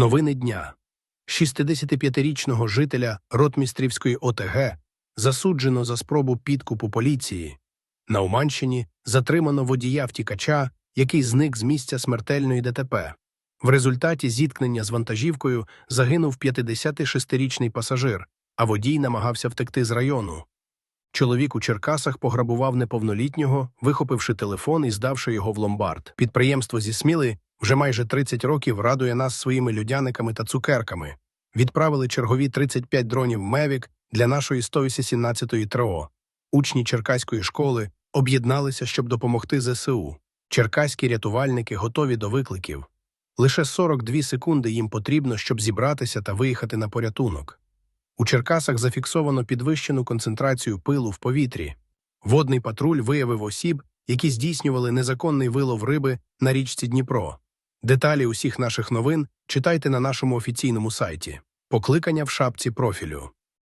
Новини дня 65-річного жителя Ротмістрівської ОТГ засуджено за спробу підкупу поліції. На Уманщині затримано водія втікача, який зник з місця смертельної ДТП. В результаті зіткнення з вантажівкою загинув 56-річний пасажир, а водій намагався втекти з району. Чоловік у Черкасах пограбував неповнолітнього, вихопивши телефон і здавши його в ломбард. Підприємство зі Сміли вже майже 30 років радує нас своїми людяниками та цукерками. Відправили чергові 35 дронів «Мевік» для нашої 117-ї ТРО. Учні Черкаської школи об'єдналися, щоб допомогти ЗСУ. Черкаські рятувальники готові до викликів. Лише 42 секунди їм потрібно, щоб зібратися та виїхати на порятунок. У Черкасах зафіксовано підвищену концентрацію пилу в повітрі. Водний патруль виявив осіб, які здійснювали незаконний вилов риби на річці Дніпро. Деталі усіх наших новин читайте на нашому офіційному сайті. Покликання в шапці профілю.